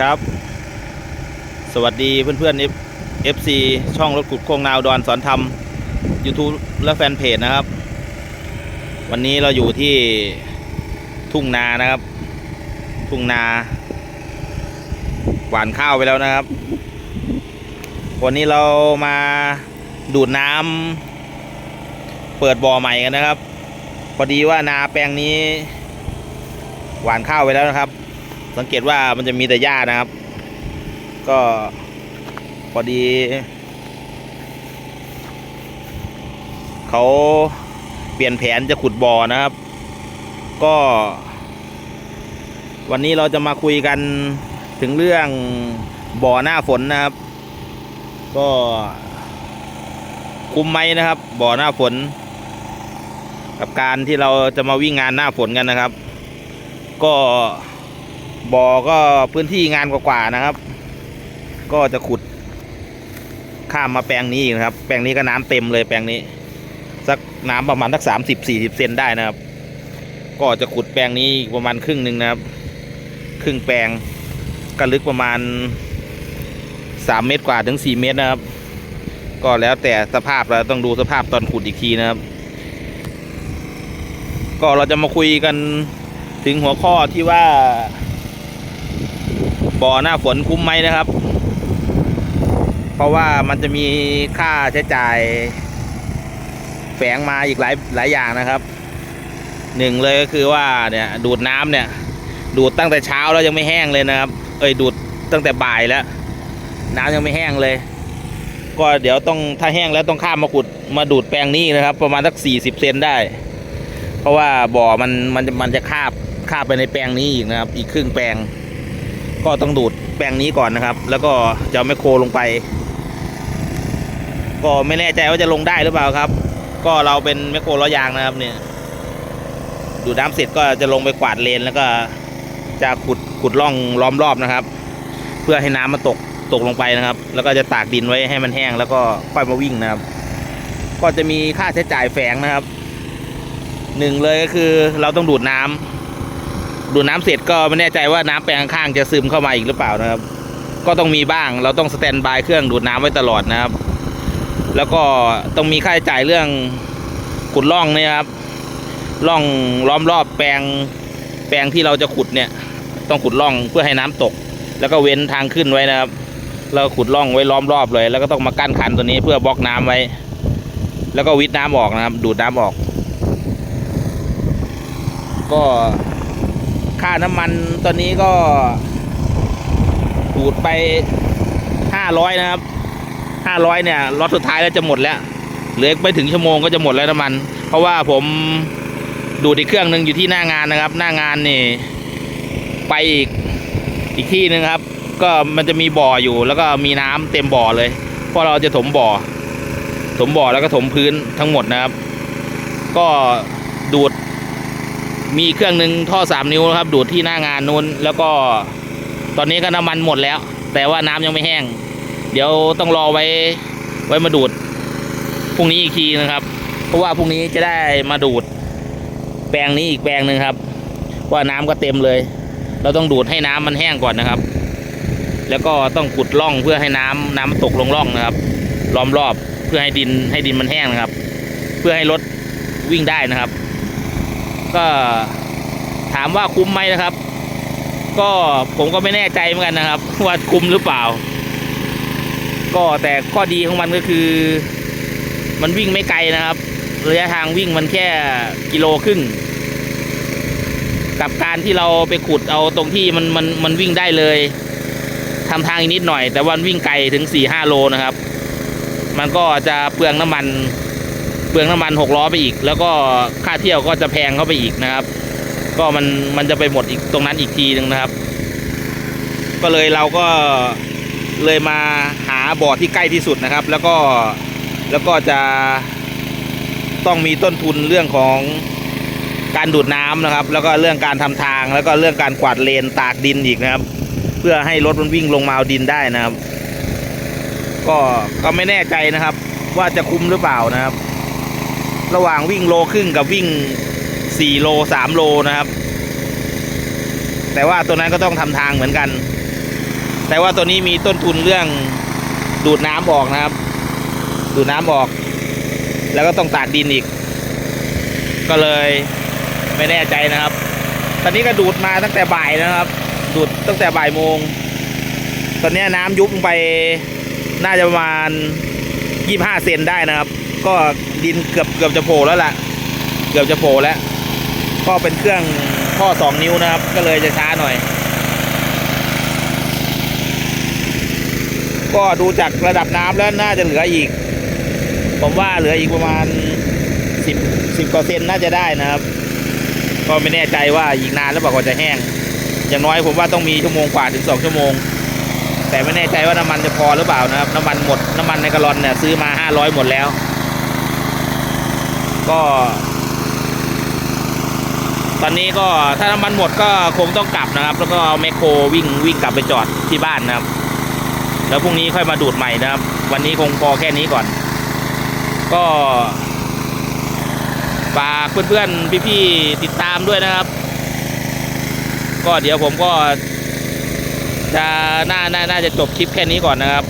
ครับ สวัสดีเพื่อนๆ F- FC ช่องรถขุดโคงนาวดอนสอนธรรม YouTube และแฟนเพจนะครับ วันนี้เราอยู่ที่ทุ่งนานะครับ ทุ่งนา หวานข้าวไปแล้วนะครับ วันนี้เรามาดูดน้ำเปิดบ่อใหม่กันนะครับ พอดีว่านาแปลงนี้ หวานข้าวไปแล้วนะครับ สังเกตว่ามันจะมีแต่หญ้านะครับ ก็พอดี เขาเปลี่ยนแผนจะขุดบ่อนะครับ ก็ วันนี้เราจะมาคุยกันถึงเรื่องบ่อหน้าฝนนะครับ ก็คุ้มไหมนะครับ บ่อหน้าฝน กับการที่เราจะมาวิ่งงานหน้าฝนกันนะครับ ก็ บ่อก็พื้นที่งานกว่าๆนะครับ ก็จะขุด ข้ามมาแปลงนี้อีกนะครับ แปลงนี้ก็น้ำเต็มเลยแปลงนี้ สักน้ำประมาณสักสามสิบสี่สิบเซนได้นะครับ ก็จะขุดแปลงนี้ประมาณครึ่งหนึ่งนะครับ ครึ่งแปลงก็ลึกประมาณสามเมตรกว่าถึงสี่เมตรนะครับ ก็แล้วแต่สภาพเราต้องดูสภาพตอนขุดอีกทีนะครับ ก็เราจะมาคุยกันถึงหัวข้อที่ว่า บ่อหน้าฝนคุ้มไหมนะครับ เพราะว่ามันจะมีค่าใช้จ่าย แฝงมาอีกหลายหลายอย่างนะครับหนึ่งเลยก็คือว่าเนี่ยดูดน้ำเนี่ย ดูดตั้งแต่เช้าแล้วยังไม่แห้งเลยนะครับ เอ้ยดูดตั้งแต่บ่ายแล้ว น้ำยังไม่แห้งเลย ก็เดี๋ยวต้องถ้าแห้งแล้วต้องข้ามมาขุดมาดูดแปลงนี้นะครับ ประมาณสักสี่สิบเซนได้ เพราะว่าบ่อมันมันจะมันจะคาบคาบไปในแปลงนี้อีกนะครับ อีกครึ่งแปลง ก็ต้องดูดแปลงนี้ก่อนนะครับ แล้วก็จะเอาแมคโครลงไป ก็ไม่แน่ใจว่าจะลงได้หรือเปล่าครับ ก็เราเป็นแมคโครล้อยางนะครับ เนี่ย ดูดน้ำเสร็จก็จะลงไปกวาดเลนแล้วก็จะขุดขุดร่องล้อมรอบนะครับ เพื่อให้น้ำมันตกตกลงไปนะครับ แล้วก็จะตากดินไว้ให้มันแห้ง แล้วก็ค่อยมาวิ่งนะครับ ก็จะมีค่าใช้จ่ายแฝงนะครับหนึ่งเลยก็คือเราต้องดูดน้ำ ดูดน้ำเสร็จก็ไม่แน่ใจว่าน้ำแปลงข้างๆจะซึมเข้ามาอีกหรือเปล่านะครับ ก็ต้องมีบ้างเราต้องสแตนบายเครื่องดูดน้ำไว้ตลอดนะครับ แล้วก็ต้องมีค่าใช้จ่ายเรื่องขุดร่องเนี่ยครับร่องล้อมรอบแปลงแปลงที่เราจะขุดเนี่ย ต้องขุดร่องเพื่อให้น้ำตก แล้วก็เว้นทางขึ้นไว้นะครับ เราขุดร่องไว้ล้อมรอบเลย แล้วก็ต้องมากั้นคันตัวนี้เพื่อบล็อกน้ำไว้ แล้วก็วิทน้ำออกนะครับ ดูดน้ำออก ก็ ค่าน้ำมันตอนนี้ก็ดูดไปห้าร้อยนะครับห้าร้อยเนี่ยรถสุดท้ายแล้วจะหมดแล้วเหลืออีกไม่ถึงชั่วโมงก็จะหมดแล้วน้ำมัน เพราะว่าผมดูดอีกเครื่องหนึ่งอยู่ที่หน้างานนะครับ หน้างานนี่ไปอีกอีกที่หนึ่งครับ ก็มันจะมีบ่ออยู่ แล้วก็มีน้ำเต็มบ่อเลยเพราะเราจะถมบ่อ ถมบ่อแล้วก็ถมพื้นทั้งหมดนะครับ ก็ดูด มีเครื่องหนึ่งท่อสามนิ้วนะครับ ดูดที่หน้างานนู้น แล้วก็ตอนนี้ก็น้ำมันหมดแล้ว แต่ว่าน้ำยังไม่แห้ง เดี๋ยวต้องรอไว้ไว้มาดูดพรุ่งนี้อีกทีนะครับ เพราะว่าพรุ่งนี้จะได้มาดูด แปลงนี้อีกแปลงหนึ่งครับ ว่าน้ำก็เต็มเลย เราต้องดูดให้น้ำมันแห้งก่อนนะครับ แล้วก็ต้องขุดร่องเพื่อให้น้ำน้ำตกลงร่องนะครับ ล้อมรอบเพื่อให้ดินให้ดินมันแห้งนะครับ เพื่อให้รถวิ่งได้นะครับ ก็ถามว่าคุ้มไหมนะครับ ก็ผมก็ไม่แน่ใจเหมือนกันนะครับ ว่าคุ้มหรือเปล่า ก็แต่ข้อดีของมันก็คือ มันวิ่งไม่ไกลนะครับ ระยะทางวิ่งมันแค่กิโลครึ่งกับการที่เราไปขุดเอาตรงที่มันมันมันวิ่งได้เลยทำทางอีกนิดหน่อย แต่วันวิ่งไกลถึงสี่ห้าโลนะครับ มันก็จะเปลืองน้ำมัน เปลืองน้ำมันหกล้อไปอีก แล้วก็ค่าเที่ยวก็จะแพงเข้าไปอีกนะครับ ก็มันมันจะไปหมดอีกตรงนั้นอีกทีหนึ่งนะครับ ก็เลยเราก็เลยมาหาบ่อที่ใกล้ที่สุดนะครับ แล้วก็แล้วก็จะต้องมีต้นทุนเรื่องของการดูดน้ำนะครับ แล้วก็เรื่องการทำทางแล้วก็เรื่องการกวาดเลนตากดินอีกนะครับ เพื่อให้รถมันวิ่งลงมาเอาดินได้นะครับ ก็ก็ไม่แน่ใจนะครับ ว่าจะคุ้มหรือเปล่านะครับ ระหว่างวิ่งโลครึ่งกับวิ่งสี่โลสามโลนะครับ แต่ว่าตัวนั้นก็ต้องทำทางเหมือนกัน แต่ว่าตัวนี้มีต้นทุนเรื่องดูดน้ำออกนะครับ ดูดน้ำออก แล้วก็ต้องตากดินอีก ก็เลยไม่แน่ใจนะครับ ตอนนี้ก็ดูดมาตั้งแต่บ่ายนะครับ ดูดตั้งแต่บ่ายโมง ตอนนี้น้ำยุบลงไปน่าจะประมาณยี่ห้าเซนได้นะครับ ก็ดินเกือบเกือบจะโผล่แล้วล่ะ เกือบจะโผล่แล้ว ก็เป็นเครื่องข้อสองนิ้วนะครับ ก็เลยจะช้าหน่อย ก็ดูจากระดับน้ำแล้วน่าจะเหลืออีก ผมว่าเหลืออีกประมาณสิบสิบเปอร์เซนน่าจะได้นะครับ ก็ไม่แน่ใจว่าอีกนานแล้วเปล่ากว่าจะแห้ง อย่างน้อยผมว่าต้องมีชั่วโมงกว่าถึงสองชั่วโมงแต่ไม่แน่ใจว่าน้ำมันจะพอหรือเปล่านะครับ น้ำมันหมด น้ำมันในกระลอนเนี่ยซื้อมาห้าร้อยหมดแล้ว ก็ ตอนนี้ก็ถ้าน้ำมันหมดก็คงต้องกลับนะครับ แล้วก็เอาแมคโครวิ่งวิ่งกลับไปจอดที่บ้านนะครับ แล้วพรุ่งนี้ค่อยมาดูดใหม่นะครับ วันนี้คงพอแค่นี้ก่อน ก็ฝากเพื่อนๆพี่ๆติดตามด้วยนะครับ ก็เดี๋ยวผมก็จะน่าน่าน่าจะจบคลิปแค่นี้ก่อนนะครับ